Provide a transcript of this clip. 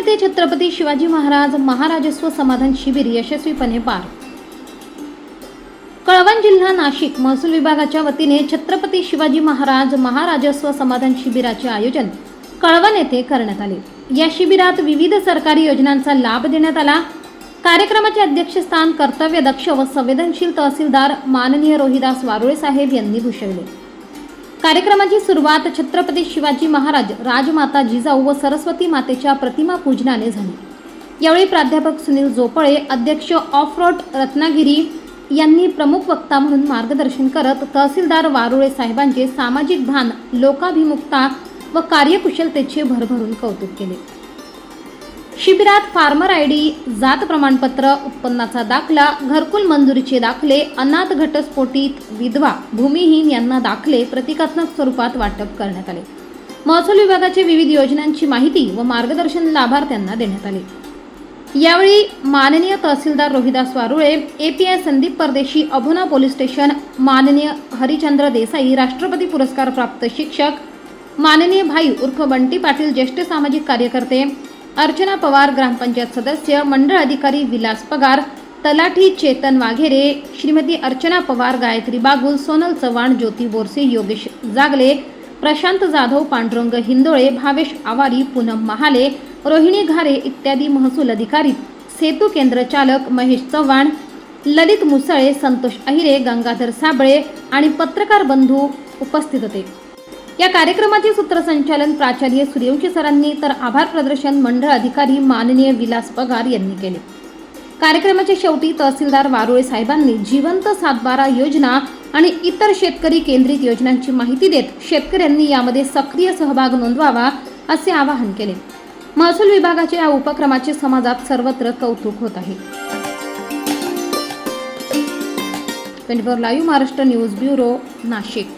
येथे छत्रपती शिवाजी महाराज महाराजस्व समाधान शिबिर यशस्वीपणे पार. कळवण जिल्हा नाशिक महसूल विभागाच्या वतीने छत्रपती शिवाजी महाराज महाराजस्व समाधान शिबिराचे आयोजन कळवण येथे करण्यात आले. या शिबिरात विविध सरकारी योजनांचा लाभ देण्यात आला. कार्यक्रमाचे अध्यक्षस्थान कर्तव्यदक्ष व संवेदनशील तहसीलदार माननीय रोहिदास वारुळे साहेब यांनी भूषवले. कार्यक्रमाची सुरुवात छत्रपती शिवाजी महाराज राजमाता जिजाऊ व सरस्वती मातेच्या प्रतिमा पूजनाने झाली. यावेळी प्राध्यापक सुनील जोपळे अध्यक्ष ऑफ रोड रत्नागिरी यांनी प्रमुख वक्ता म्हणून मार्गदर्शन करत तहसीलदार वारुळे साहेबांचे सामाजिक भान लोकाभिमुखता व कार्यकुशलतेचे भरभरून कौतुक केले. शिबिरात फार्मर आय डी जात प्रमाणपत्र उत्पन्नाचा दाखला घरकुल मंजुरीचे दाखले अनाथ घटस्फोटित विधवा भूमिहीन यांना दाखले प्रतिकात्मक स्वरूपात वाटप करण्यात आले. महसूल विभागाचे विविध योजनांची माहिती व मार्गदर्शन लाभार्थ्यांना देण्यात आले. यावेळी माननीय तहसीलदार Rohidas Warule A P I Sandeep Pardeshi अभुना police station माननीय हरिचंद्र देसाई राष्ट्रपती पुरस्कार प्राप्त शिक्षक माननीय भाई उर्फ बंटी पाटील ज्येष्ठ सामाजिक कार्यकर्ते अर्चना पवार ग्रामपंचायत सदस्य मंडळ अधिकारी विलास पगार तलाठी चेतन वाघेरे श्रीमती अर्चना पवार गायत्री बागुल सोनल चव्हाण ज्योती बोरसे योगेश जागले प्रशांत जाधव पांडुरंग हिंदोळे भावेश आवारी पूनम महाले रोहिणी घारे इत्यादी महसूल अधिकारी सेतू केंद्र चालक महेश चव्हाण ललित मुसळे संतोष अहिरे गंगाधर साबळे आणि पत्रकार बंधू उपस्थित होते. या कार्यक्रमाचे सूत्रसंचालन प्राचार्य सूर्यवंशी सरांनी तर आभार प्रदर्शन मंडळ अधिकारी माननीय विलास पगार यांनी केले. कार्यक्रमाच्या शेवटी तहसीलदार वारुळे साहेबांनी जिवंत सातबारा योजना आणि इतर शेतकरी केंद्रित योजनांची माहिती देत शेतकऱ्यांनी यामध्ये सक्रिय सहभाग नोंदवावा असे आवाहन केले. महसूल विभागाच्या या उपक्रमाचे समाजात सर्वत्र कौतुक होत आहे. Twenty four live Maharashtra news bureau Nashik.